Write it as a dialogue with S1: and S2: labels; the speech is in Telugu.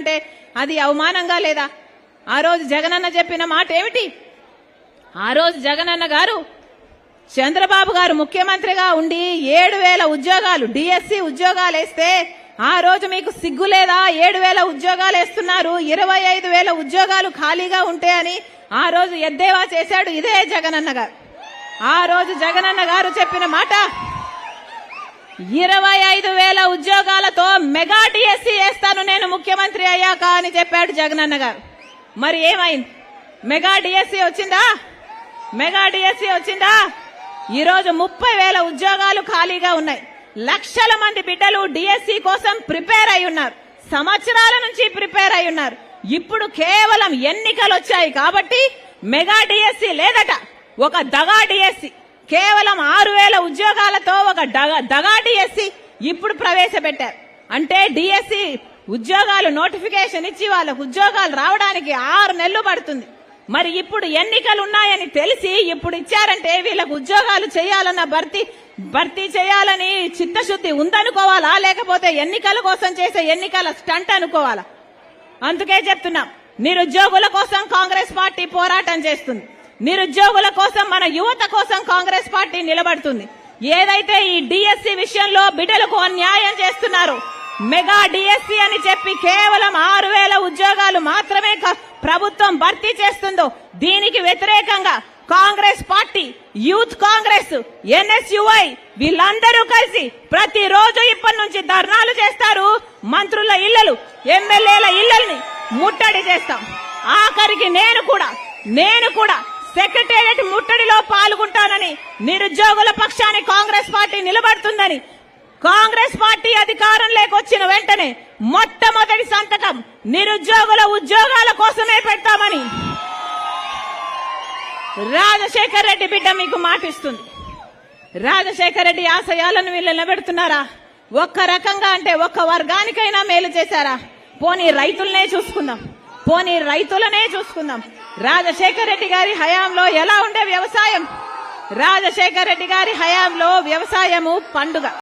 S1: అంటే అది అవమానంగా లేదా? ఆ రోజు జగనన్న చెప్పిన మాట ఏమిటి? ఆ రోజు జగనన్న గారు చంద్రబాబు గారు ముఖ్యమంత్రిగా ఉండి ఏడు వేల ఉద్యోగాలు డిఎస్సి ఉద్యోగాలు వేస్తే ఆ రోజు మీకు సిగ్గు లేదా? ఏడు వేల ఉద్యోగాలు వేస్తున్నారు ఇరవై ఐదు వేల ఉద్యోగాలు ఖాళీగా ఉంటే అని ఆ రోజు ఎద్దేవా చేశాడు ఇదే జగనన్న గారు. ఆ రోజు జగనన్న గారు చెప్పిన మాట ఇరవై ఐదు వేల ఉద్యోగాలతో మెగా ముఖ్యమంత్రి అయ్యాక అని చెప్పాడు జగనన్న గారు. మరి ఏమైంది? మెగా డిఎస్సి వచ్చిందా? మెగా డిఎస్సి వచ్చిందా? ఈరోజు ముప్పై వేల ఉద్యోగాలు ఖాళీగా ఉన్నాయి. లక్షల మంది బిడ్డలు డిఎస్సి కోసం ప్రిపేర్ అయి ఉన్నారు. సంవత్సరాల నుంచి ప్రిపేర్ అయి ఉన్నారు. ఇప్పుడు కేవలం ఎన్నికలు వచ్చాయి కాబట్టి మెగా డిఎస్సి లేదట. ఒక దగా డిఎస్సి. కేవలం ఆరు వేల ఉద్యోగాలతో ఒక దగా డిఎస్సి ఇప్పుడు ప్రవేశపెట్టారు. అంటే డిఎస్సి ఉద్యోగాలు నోటిఫికేషన్ ఇచ్చి వాళ్ళకు ఉద్యోగాలు రావడానికి ఆరు నెలలు పడుతుంది. మరి ఇప్పుడు ఎన్నికలు ఉన్నాయని తెలిసి ఇప్పుడు ఇచ్చారంటే వీళ్ళకు ఉద్యోగాలు చేయాలన్న భర్తీ భర్తీ చేయాలని చిత్తశుద్ధి ఉందనుకోవాలా? లేకపోతే ఎన్నికల కోసం చేసే ఎన్నికల స్టంట్ అనుకోవాలా? అందుకే చెప్తున్నాం నిరుద్యోగుల కోసం కాంగ్రెస్ పార్టీ పోరాటం చేస్తుంది. నిరుద్యోగుల కోసం మన యువత కోసం కాంగ్రెస్ పార్టీ నిలబడుతుంది. ఏదైతే ఈ డిఎస్సి విషయంలో బిడ్డలకు అన్యాయం చేస్తున్నారు మెగా డిఎస్సి అని చెప్పి కేవలం ఆరు వేల ఉద్యోగాలు మాత్రమే ప్రభుత్వం భర్తీ చేస్తుందో దీనికి వ్యతిరేకంగా Congress party youth Congress NSUI వీళ్ళందరూ కలిసి ప్రతిరోజు ఇప్పటి నుంచి ధర్నాలు చేస్తారు. మంత్రుల ఇళ్ళలు ఎమ్మెల్యేల ఇళ్ళని ముట్టడి చేస్తాం. ఆఖరికి నేను కూడా నేను కూడా సెక్రటేరియట్ ముట్టడిలో పాల్గొంటానని నిరుద్యోగుల పక్షాన్ని కాంగ్రెస్ పార్టీ నిలబడుతుందని కాంగ్రెస్ పార్టీ అధికారం లేకొచ్చిన వెంటనే మొట్టమొదటి సంతకం నిరుద్యోగుల ఉద్యోగాల కోసమే పెడతామని రాజశేఖర్ రెడ్డి బిడ్డ మీకు మాటిస్తుంది. రాజశేఖర్ రెడ్డి ఆశయాలను వీళ్ళు నిలబెడుతున్నారా? ఒక్క రకంగా అంటే ఒక్క వర్గానికైనా మేలు చేశారా? పోనీ రైతులనే చూసుకుందాం. పోనీ రైతులనే చూసుకుందాం. రాజశేఖర్ రెడ్డి గారి హయాంలో ఎలా ఉండే వ్యవసాయం? రాజశేఖర్ రెడ్డి గారి హయాంలో వ్యవసాయము పండుగ.